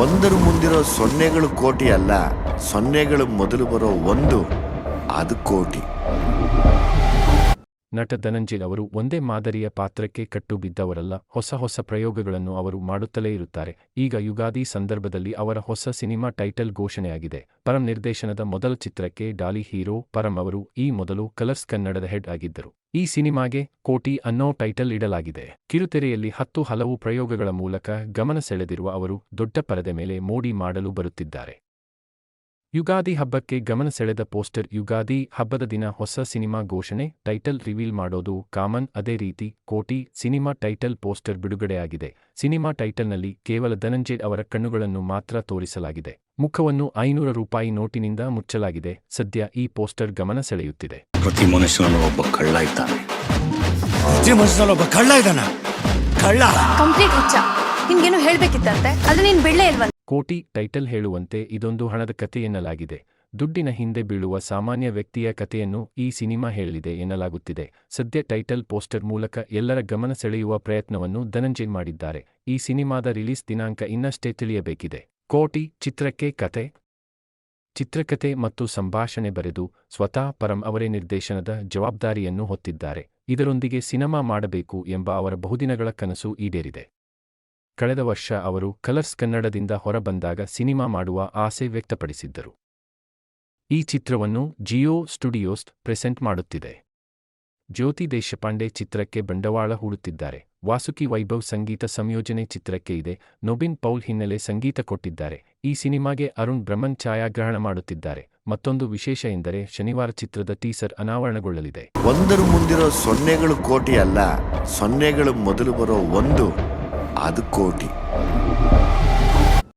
ಒಂದರ ಮುಂದಿರೋ ಸೊನ್ನೆಗಳು ಕೋಟಿ ಅಲ್ಲ ಸೊನ್ನೆಗಳು ಮೊದಲು ಬರೋ ಒಂದು ಅದು ಕೋಟಿ. ನಟ ಧನಂಜಯ್ ಅವರು ಒಂದೇ ಮಾದರಿಯ ಪಾತ್ರಕ್ಕೆ ಕಟ್ಟು ಬಿದ್ದವರಲ್ಲ ಹೊಸ ಹೊಸ ಪ್ರಯೋಗಗಳನ್ನು ಅವರು ಮಾಡುತ್ತಲೇ ಇರುತ್ತಾರೆ. ಈಗ ಯುಗಾದಿ ಸಂದರ್ಭದಲ್ಲಿ ಅವರ ಹೊಸ ಸಿನಿಮಾ ಟೈಟಲ್ ಘೋಷಣೆಯಾಗಿದೆ. ಪರಂ ನಿರ್ದೇಶನದ ಮೊದಲ ಚಿತ್ರಕ್ಕೆ ಡಾಲಿ ಹೀರೋ ಪರಂ ಅವರು ಈ ಮೊದಲು ಕಲರ್ಸ್ ಕನ್ನಡದ ಹೆಡ್ ಆಗಿದ್ದರು. ಈ ಸಿನಿಮಾಗೆ ಕೋಟಿ ಅನ್ನೋ ಟೈಟಲ್ ಇಡಲಾಗಿದೆ. ಕಿರುತೆರೆಯಲ್ಲಿ ಹತ್ತು ಹಲವು ಪ್ರಯೋಗಗಳ ಮೂಲಕ ಗಮನ ಸೆಳೆದಿರುವ ಅವರು ದೊಡ್ಡ ಪರದೆ ಮೇಲೆ ಮೋಡಿ ಮಾಡಲು ಬರುತ್ತಿದ್ದಾರೆ. ಯುಗಾದಿ ಹಬ್ಬಕ್ಕೆ ಗಮನ ಸೆಳೆದ ಪೋಸ್ಟರ್ ಯುಗಾದಿ ಹಬ್ಬದ ದಿನ ಹೊಸ ಸಿನಿಮಾ ಘೋಷಣೆ ಟೈಟಲ್ ರಿವೀಲ್ ಮಾಡೋದು ಕಾಮನ್ ಅದೇ ರೀತಿ ಕೋಟಿ ಸಿನಿಮಾ ಟೈಟಲ್ ಪೋಸ್ಟರ್ ಬಿಡುಗಡೆಯಾಗಿದೆ. ಸಿನಿಮಾ ಟೈಟಲ್ನಲ್ಲಿ ಕೇವಲ ಧನಂಜಯ್ ಅವರ ಕಣ್ಣುಗಳನ್ನು ಮಾತ್ರ ತೋರಿಸಲಾಗಿದೆ. ಮುಖವನ್ನು ಐನೂರು ರೂಪಾಯಿ ನೋಟಿನಿಂದ ಮುಚ್ಚಲಾಗಿದೆ. ಸದ್ಯ ಈ ಪೋಸ್ಟರ್ ಗಮನ ಸೆಳೆಯುತ್ತಿದೆ. ಪ್ರತಿ ಮನುಷ್ಯನಲ್ಲೂ ಒಬ್ಬ ಕಳ್ಳ ಇದ್ದಾನೆ. ಪ್ರತಿ ಮನುಷ್ಯನಲ್ಲಿ ಒಬ್ಬ ಕಳ್ಳ ಇದ್ದಾನ. ಕಳ್ಳ. ಕಂಪ್ಲೀಟ್ ಹುಚ್ಚ. ನಿಮ್ಗೇನು ಹೇಳ್ಬೇಕಿತ್ತಂತೆ? ಅದು ನೀನ್ ಬೆಳ್ಳೆ ಇಲ್ವಲ್ಲ? ಕೋಟಿ ಟೈಟಲ್ ಹೇಳುವಂತೆ ಇದೊಂದು ಹಣದ ಕತೆ ಎನ್ನಲಾಗಿದೆ. ದುಡ್ಡಿನ ಹಿಂದೆ ಬೀಳುವ ಸಾಮಾನ್ಯ ವ್ಯಕ್ತಿಯ ಕಥೆಯನ್ನು ಈ ಸಿನಿಮಾ ಹೇಳಿದೆ ಎನ್ನಲಾಗುತ್ತಿದೆ. ಸದ್ಯ ಟೈಟಲ್ ಪೋಸ್ಟರ್ ಮೂಲಕ ಎಲ್ಲರ ಗಮನ ಸೆಳೆಯುವ ಪ್ರಯತ್ನವನ್ನು ಧನಂಜಯ್ ಮಾಡಿದ್ದಾರೆ. ಈ ಸಿನಿಮಾದ ರಿಲೀಸ್ ದಿನಾಂಕ ಇನ್ನಷ್ಟೇ ತಿಳಿಯಬೇಕಿದೆ. ಕೋಟಿ ಚಿತ್ರಕ್ಕೆ ಕತೆ. ಚಿತ್ರಕತೆ ಮತ್ತು ಸಂಭಾಷಣೆ ಬರೆದು ಸ್ವತಃ ಪರಂ ಅವರೇ ನಿರ್ದೇಶನದ ಜವಾಬ್ದಾರಿಯನ್ನು ಹೊತ್ತಿದ್ದಾರೆ. ಇದರೊಂದಿಗೆ ಸಿನಿಮಾ ಮಾಡಬೇಕು ಎಂಬ ಅವರ ಬಹುದಿನಗಳ ಕನಸು ಈಡೇರಿದೆ. ಕಳೆದ ವರ್ಷ ಅವರು ಕಲರ್ಸ್ ಕನ್ನಡದಿಂದ ಹೊರಬಂದಾಗ ಸಿನಿಮಾ ಮಾಡುವ ಆಸೆ ವ್ಯಕ್ತಪಡಿಸಿದ್ದರು. ಈ ಚಿತ್ರವನ್ನು ಜಿಯೋ ಸ್ಟುಡಿಯೋಸ್ ಪ್ರೆಸೆಂಟ್ ಮಾಡುತ್ತಿದೆ. ಜ್ಯೋತಿ ದೇಶಪಾಂಡೆ ಚಿತ್ರಕ್ಕೆ ಬಂಡವಾಳ ಹೂಡುತ್ತಿದ್ದಾರೆ. ವಾಸುಕಿ ವೈಭವ್ ಸಂಗೀತ ಸಂಯೋಜನೆ ಚಿತ್ರಕ್ಕೆ ಇದೆ. ನೊಬಿನ್ ಪೌಲ್ ಹಿನ್ನೆಲೆ ಸಂಗೀತ ಕೊಟ್ಟಿದ್ದಾರೆ. ಈ ಸಿನಿಮಾಗೆ ಅರುಣ್ ಬ್ರಹ್ಮನ್ ಛಾಯಾಗ್ರಹಣ ಮಾಡುತ್ತಿದ್ದಾರೆ. ಮತ್ತೊಂದು ವಿಶೇಷ ಎಂದರೆ ಶನಿವಾರ ಚಿತ್ರದ ಟೀಸರ್ ಅನಾವರಣಗೊಳ್ಳಲಿದೆ. ಒಂದರ ಮುಂದಿರೋ ಸೊನ್ನೆಗಳು ಕೋಟಿ ಅಲ್ಲ. ಸೊನ್ನೆಗಳು ಮೊದಲು ಬರೋ ಒಂದು. അത് കോട്ടി.